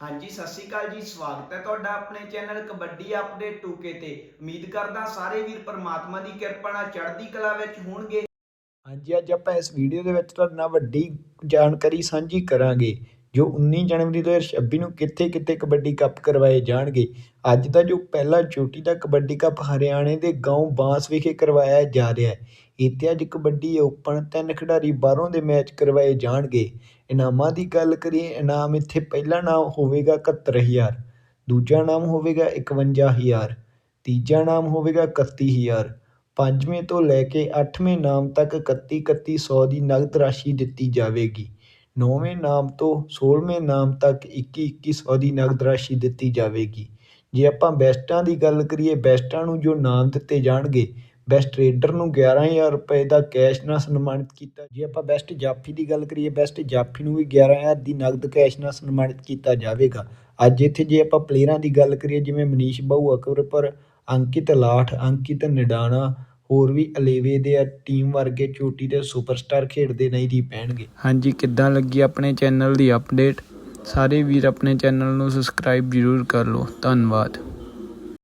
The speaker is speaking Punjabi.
ਹਾਂਜੀ, ਸਤਿ ਸ਼੍ਰੀ ਅਕਾਲ ਜੀ, ਸਵਾਗਤ ਹੈ ਤੁਹਾਡਾ ਆਪਣੇ ਚੈਨਲ ਕਬੱਡੀ ਅਪਡੇਟ 2K ਤੇ। ਉਮੀਦ ਕਰਦਾ ਸਾਰੇ ਵੀਰ ਪਰਮਾਤਮਾ ਦੀ ਕਿਰਪਾ ਨਾਲ ਚੜ੍ਹਦੀ ਕਲਾ ਵਿੱਚ ਹੋਣਗੇ। ਹਾਂਜੀ, ਅੱਜ ਆਪਾਂ ਇਸ ਵੀਡੀਓ ਦੇ ਵਿੱਚ ਤੁਹਾਡੇ ਨਾਲ ਵੱਡੀ ਜਾਣਕਾਰੀ ਸਾਂਝੀ ਕਰਾਂਗੇ। ਜੋ 19 ਜਨਵਰੀ 2026 ਨੂੰ ਕਿੱਥੇ ਕਿੱਥੇ ਕਬੱਡੀ ਕੱਪ ਕਰਵਾਏ ਜਾਣਗੇ, ਅੱਜ ਦਾ ਜੋ ਪਹਿਲਾ ਚੋਟੀ ਦਾ ਕਬੱਡੀ ਕੱਪ ਹਰਿਆਣੇ ਦੇ ਗਾਉਂ ਬਾਂਸ ਵਿਖੇ ਕਰਵਾਇਆ ਜਾ ਰਿਹਾ ਹੈ। ਇੱਥੇ ਅੱਜ ਕਬੱਡੀ ਓਪਨ ਤਿੰਨ ਖਿਡਾਰੀ ਬਾਹਰੋਂ ਦੇ ਮੈਚ ਕਰਵਾਏ ਜਾਣਗੇ। ਇਨਾਮਾਂ ਦੀ ਗੱਲ ਕਰੀਏ, ਇਨਾਮ ਇੱਥੇ ਪਹਿਲਾ ਨਾਮ ਹੋਵੇਗਾ 71000 ਦੂਜਾ ਨਾਮ ਹੋਵੇਗਾ 51000 ਤੀਜਾ ਨਾਮ ਹੋਵੇਗਾ ਇਕੱਤੀ ਹਜ਼ਾਰ, ਪੰਜਵੇਂ ਤੋਂ ਲੈ ਕੇ ਅੱਠਵੇਂ ਨਾਮ ਤੱਕ 31 3100 ਦੀ ਨਗਦ ਰਾਸ਼ੀ ਦਿੱਤੀ ਜਾਵੇਗੀ। ਨੌਵੇਂ ਨਾਮ ਤੋਂ 16ਵੇਂ ਨਾਮ ਤੱਕ ਇੱਕੀ ਇੱਕੀ ਸੌ ਦੀ ਨਗਦ ਰਾਸ਼ੀ ਦਿੱਤੀ ਜਾਵੇਗੀ। ਜੇ ਆਪਾਂ ਬੈਸਟਾਂ ਦੀ ਗੱਲ ਕਰੀਏ, ਬੈਸਟਾਂ ਨੂੰ ਜੋ ਨਾਮ ਦਿੱਤੇ ਜਾਣਗੇ, ਬੈਸਟ ਰੇਡਰ ਨੂੰ 11000 ਰੁਪਏ ਦਾ ਕੈਸ਼ ਨਾਲ ਸਨਮਾਨਿਤ ਕੀਤਾ, ਜੇ ਆਪਾਂ ਬੈਸਟ ਜਾਫੀ ਦੀ ਗੱਲ ਕਰੀਏ, ਬੈਸਟ ਜਾਫੀ ਨੂੰ ਵੀ 11000 ਦੀ ਨਗਦ ਕੈਸ਼ ਨਾਲ ਸਨਮਾਨਿਤ ਕੀਤਾ ਜਾਵੇਗਾ। ਅੱਜ ਇੱਥੇ ਜੇ ਆਪਾਂ ਪਲੇਅਰਾਂ ਦੀ ਗੱਲ ਕਰੀਏ, ਜਿਵੇਂ ਮਨੀਸ਼ ਬਾਹੂ ਅਕਬਰਪੁਰ, ਅੰਕਿਤ ਲਾਠ, ਅੰਕਿਤ ਨਿਡਾਣਾ ਹੋਰ ਵੀ ਅਲੇਵੇ ਦੇ ਟੀਮ ਵਰਗੇ ਚੋਟੀ ਦੇ ਸੁਪਰਸਟਾਰ ਖੇਡਦੇ ਨਹੀਂ ਦੀ ਪੈਣਗੇ। ਹਾਂਜੀ, ਕਿੱਦਾਂ ਲੱਗੀ ਆਪਣੇ ਚੈਨਲ ਦੀ ਅਪਡੇਟ ਸਾਰੇ ਵੀਰ ਆਪਣੇ ਚੈਨਲ ਨੂੰ ਸਬਸਕ੍ਰਾਈਬ ਜ਼ਰੂਰ ਕਰ ਲਓ। ਧੰਨਵਾਦ।